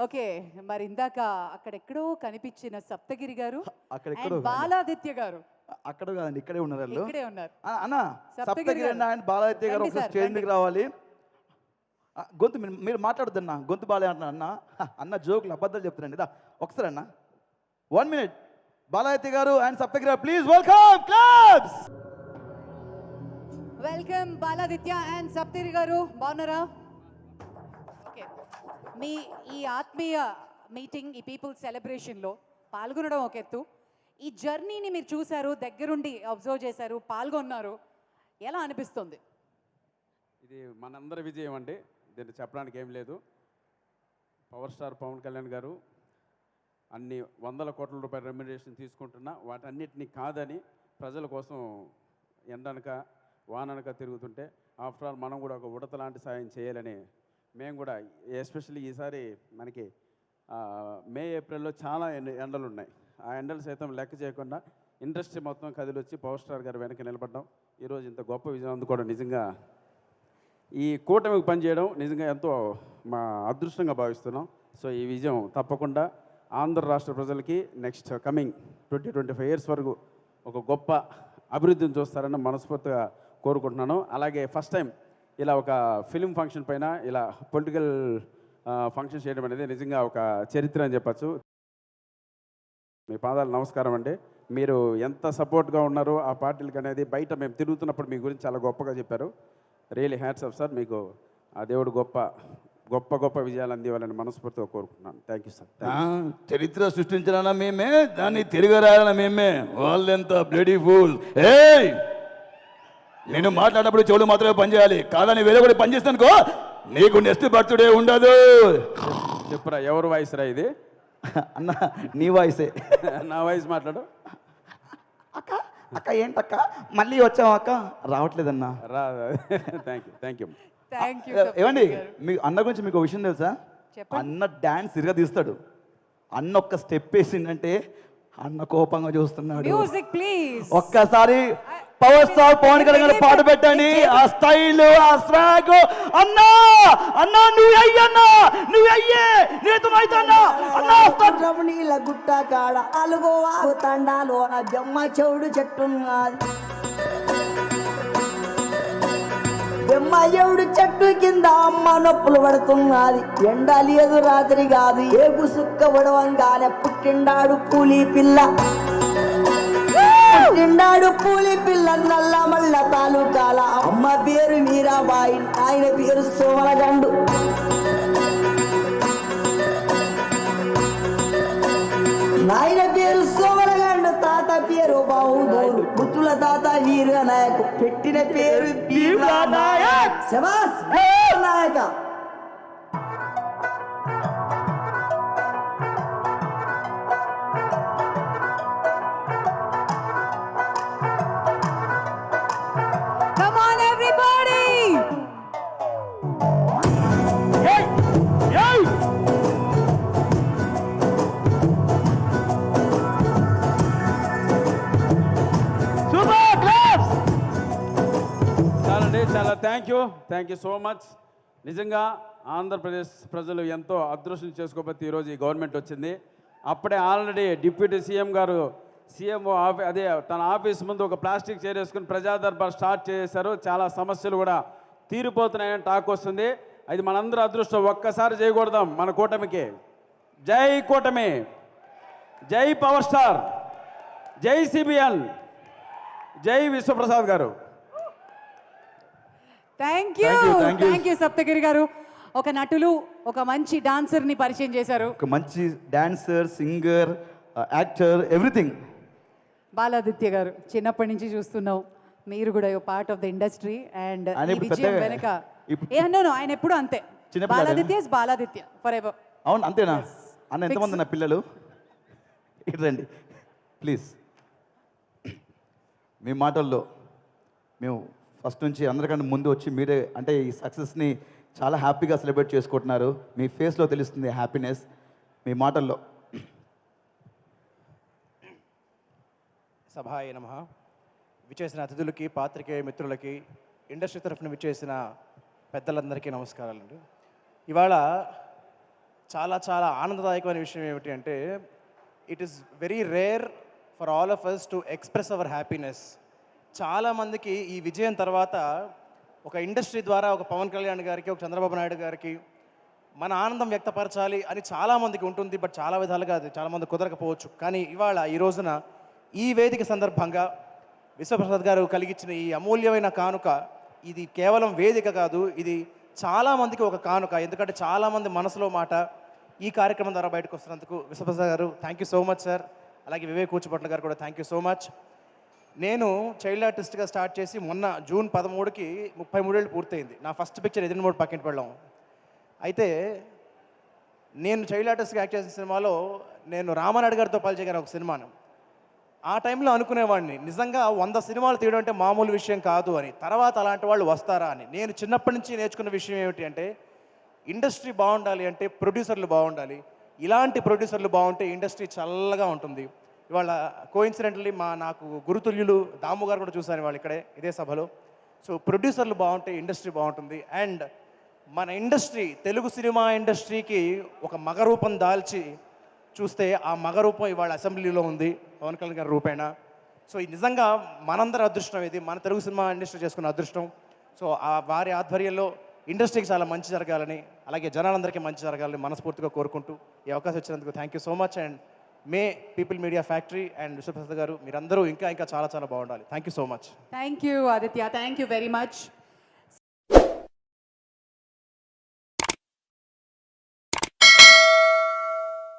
Okay మరి ఇందాక అక్కడెక్కడో కనిపించిన సప్తగిరి గారు అక్కడెక్కడో and బాలాదిత్య గారు. అక్కడ కాదండి ఇక్కడే ఉన్నారు వాళ్ళు. ఇక్కడే ఉన్నారు. అన్న సప్తగిరి సప్తగిరి గారు. అన్న బాలాదిత్య గారు ఒక స్టేజ్ రావాలి. గొంతు మీరు- మాట్లాడద్దన్న గొంతు బాలే అంటున్నా అన్న. అన్న జోకులు అబద్ధాలు చెప్తున్నాండి. ఇదా ఒకసారి అన్న. One minute Baladitya garu and Saptagiri please welcome claps welcome Baladitya and Saptagiri garu. బాగున్నారా? మీ ఈ ఆత్మీయ మీటింగ్ ఈ పీపుల్ సెలబ్రేషన్లో పాల్గొనడం ఒక ఎత్తు. ఈ జర్నీని మీరు చూశారు దగ్గరుండి అబ్జర్వ్ చేశారు పాల్గొన్నారు. ఎలా అనిపిస్తుంది? ఇది మనందరి విజయం అండి. దీన్ని చెప్పడానికి ఏం లేదు. పవర్ స్టార్ పవన్ కళ్యాణ్ గారు అన్ని వందల కోట్ల రూపాయల రెమ్యునరేషన్ తీసుకుంటున్నా వాటన్నిటిని కాదని ప్రజల కోసం ఎండనక వాననక తిరుగుతుంటే ఆఫ్టర్ ఆల్ మనం కూడా ఒక ఉడత లాంటి సాయం చేయాలని మేము కూడా ఎస్పెషల్లీ ఈసారి మనకి మే ఏప్రిల్లో చాలా ఎండలు ఉన్నాయి ఆ ఎండలు సైతం లెక్క చేయకుండా ఇండస్ట్రీ మొత్తం కదిలొచ్చి పవర్ స్టార్ గారు వెనక నిలబడ్డాం. ఈరోజు ఇంత గొప్ప విజయం అందుకోవడం నిజంగా ఈ కూటమికి పనిచేయడం నిజంగా ఎంతో మా అదృష్టంగా భావిస్తున్నాం. సో ఈ విజయం తప్పకుండా ఆంధ్ర రాష్ట్ర ప్రజలకి next coming twenty twenty five years వరకు ఒక గొప్ప అభివృద్ధిని చూస్తారని మనస్ఫూర్తిగా కోరుకుంటున్నాను. అలాగే ఫస్ట్ టైం ఇలా ఒక ఫిలిం ఫంక్షన్ పైన ఇలా పొలిటికల్ ఫంక్షన్ చేయడం అనేది నిజంగా ఒక చరిత్ర అని చెప్పచ్చు. మీ పాదాలు నమస్కారం అండి. మీరు ఎంత సపోర్ట్గా ఉన్నారో ఆ పార్టీలకు అనేది బయట మేము తిరుగుతున్నప్పుడు మీ గురించి చాలా గొప్పగా చెప్పారు. రియలీ హ్యాట్స్ ఆఫ్ సార్ మీకు ఆ దేవుడు గొప్ప గొప్ప గొప్ప విజయాలు అందివ్వాలని మనస్ఫూర్తిగా కోరుకుంటున్నాను. థ్యాంక్ యూ సార్ చరిత్ర సృష్టించాలన్నా మేమే దాన్ని తిరగరాయాలన్నా మేమే. వాళ్ళెంత బ్లడీ ఫూల్ ఏ నేను మాట్లాడినప్పుడు చెవులు మాత్రమే పనిచేయాలి కాదని వేరే కూడా పనిచేస్తానుకో నీకు నెక్స్ట్ బర్త్డే ఉండదు. చెప్పురా ఎవరు వాయిస్ రా ఇది? అన్న నీ వాయిసే నా వాయిస్ మాట్లాడు. అక్క అక్క ఏంటక్క? మళ్ళీ వచ్చావు అక్క? రావట్లేదన్నా. రా thank you thank you thank you ఏమండి మీ అన్న గురించి మీకు ఒక విషయం తెలుసా. అన్న డాన్స్ ఇరగా తీస్తాడు. అన్న ఒక్క స్టెప్ వేసిందంటే అన్న కోపంగా చూస్తున్నాడు. మ్యూజిక్ ప్లీజ్ ఒక్కసారి పవర్ స్టార్ పవన్ కళ్యాణ్ గారు పాట పెట్టండి. ఆ స్టైల్ ఆ స్వాగ్. అన్నా అన్నా నువ్వు అయ్యన్నా నువ్వు అయ్యే. నీతో అయితన్నా అన్నా రమణీల గుట్ట కాడ అలుగో తండాలోన జమ్మ చెవుడు చెట్టున్నది. జమ్మ చెవుడు చెట్టు కింద అమ్మ నొప్పులు పడుతున్నది. ఎండ లేదు రాత్రి కాదు. ఏగు సుక్క పడవంగానే పుట్టిండాడు కూలీ పిల్ల. పుట్టిండాడు పూలి పిల్ల నల్ల మల్ల తాలూకాల అమ్మ పేరు మీరాబాయి ఆయన పేరు సోమలగండు. నాయన పేరు సోమరగండ తాత పేరు బాహుదూరు పుత్రుల తాత వీర నాయక్ పెట్టిన పేరు నాయక్! శబాస్ నాయక! చాలా thank you thank you so much నిజంగా ఆంధ్రప్రదేశ్ ప్రజలు ఎంతో అదృష్టం చేసుకోకపోతే ఈరోజు ఈ గవర్నమెంట్ వచ్చింది. అప్పుడే already deputy CM garu CM office అదే తన ఆఫీస్ ముందు ఒక ప్లాస్టిక్ చైర్ వేసుకుని ప్రజాదర్బార్ స్టార్ట్ చేశారు. చాలా సమస్యలు కూడా తీరిపోతున్నాయని టాక్ వస్తుంది. అది మనందరూ అదృష్టం. ఒక్కసారి చేయకూడదాం మన కూటమికి. జై కూటమి. జై పవర్ స్టార్. జై సిబిఎన్. జై Vishwaprasad garu. Thank you. Thank you Saptagiri garu. ఒక నటులు ఒక మంచి డాన్సర్ని పరిచయం చేశారు. ఒక మంచి dancer singer actor everything Baladitya garu చిన్నప్పటి నుంచి చూస్తున్నాం మీరు కూడా part of the industry and విజయం వెనక. ఏ అన్నాను ఆయన ఎప్పుడు అంతే? Baladitya is Baladitya forever అవును అంతేనా? అన్న ఎంతమంది నా పిల్లలు? రండి. ప్లీజ్ మీ మాటల్లో మేము ఫస్ట్ నుంచి అందరికంటే ముందు వచ్చి మీరే అంటే ఈ సక్సెస్ని చాలా హ్యాపీగా సెలబ్రేట్ చేసుకుంటున్నారు. మీ ఫేస్లో తెలుస్తుంది హ్యాపీనెస్. మీ మాటల్లో. సభాయ నమ. విచేసిన అతిథులకి పాత్రికేయ మిత్రులకి ఇండస్ట్రీ తరఫున విచేసిన పెద్దలందరికీ నమస్కారాలండి. ఇవాళ చాలా చాలా ఆనందదాయకమైన విషయం ఏమిటి అంటే it is very rare for all of us to express our happiness చాలామందికి ఈ విజయం తర్వాత ఒక ఇండస్ట్రీ ద్వారా ఒక పవన్ కళ్యాణ్ గారికి ఒక చంద్రబాబు నాయుడు గారికి మన ఆనందం వ్యక్తపరచాలి అని చాలామందికి ఉంటుంది బట్ చాలా విధాలుగా అది చాలామంది కుదరకపోవచ్చు. కానీ ఇవాళ ఈ రోజున ఈ వేదిక సందర్భంగా విశ్వప్రసాద్ గారు కలిగించిన ఈ అమూల్యమైన కానుక ఇది కేవలం వేదిక కాదు ఇది చాలామందికి ఒక కానుక. ఎందుకంటే చాలామంది మనసులో మాట ఈ కార్యక్రమం ద్వారా బయటకు వస్తున్నందుకు Vishwaprasad garu thank you so much sir అలాగే వివేక్ కూచిపట్ల గారు కూడా థ్యాంక్ యూ సో మచ్ నేను చైల్డ్ ఆర్టిస్ట్గా స్టార్ట్ చేసి మొన్న జూన్ పదమూడుకి ముప్పై మూడేళ్ళు పూర్తయింది. నా ఫస్ట్ పిక్చర్ ఎదిరిన మూడు పక్కన వెళ్ళాం అయితే నేను చైల్డ్ ఆర్టిస్ట్గా యాక్ట్ చేసిన సినిమాలో నేను రామనాయుడు గారితో పనిచేయగాను ఒక సినిమాను. ఆ టైంలో అనుకునేవాడిని నిజంగా వంద సినిమాలు తీయడం అంటే మామూలు విషయం కాదు అని. తర్వాత అలాంటి వాళ్ళు వస్తారా అని. నేను చిన్నప్పటి నుంచి నేర్చుకున్న విషయం ఏమిటి అంటే ఇండస్ట్రీ బాగుండాలి అంటే ప్రొడ్యూసర్లు బాగుండాలి. ఇలాంటి ప్రొడ్యూసర్లు బాగుంటే ఇండస్ట్రీ చల్లగా ఉంటుంది. ఇవాళ కోయిన్సిడెంట్లీ మా నాకు గురుతుల్యులు దాము గారు కూడా చూశాను వాళ్ళు ఇక్కడే ఇదే సభలో. సో ప్రొడ్యూసర్లు బాగుంటే ఇండస్ట్రీ బాగుంటుంది. అండ్ మన ఇండస్ట్రీ తెలుగు సినిమా ఇండస్ట్రీకి ఒక మగరూపం దాల్చి చూస్తే ఆ మగరూపం ఇవాళ అసెంబ్లీలో ఉంది పవన్ కళ్యాణ్ గారి రూపేణ. సో ఇది నిజంగా మనందరి అదృష్టం ఇది మన తెలుగు సినిమా ఇండస్ట్రీ చేసుకున్న అదృష్టం. సో ఆ వారి ఆధ్వర్యంలో ఇండస్ట్రీకి చాలా మంచి జరగాలని అలాగే జనాలందరికీ మంచి జరగాలని మనస్ఫూర్తిగా కోరుకుంటూ ఈ అవకాశం ఇచ్చినందుకు thank you so much and may people media factory and Vishwaprasad garu మీరందరూ ఇంకా ఇంకా చాలా చాలా బాగుండాలి. Thank you so much thank you Aditya thank you very much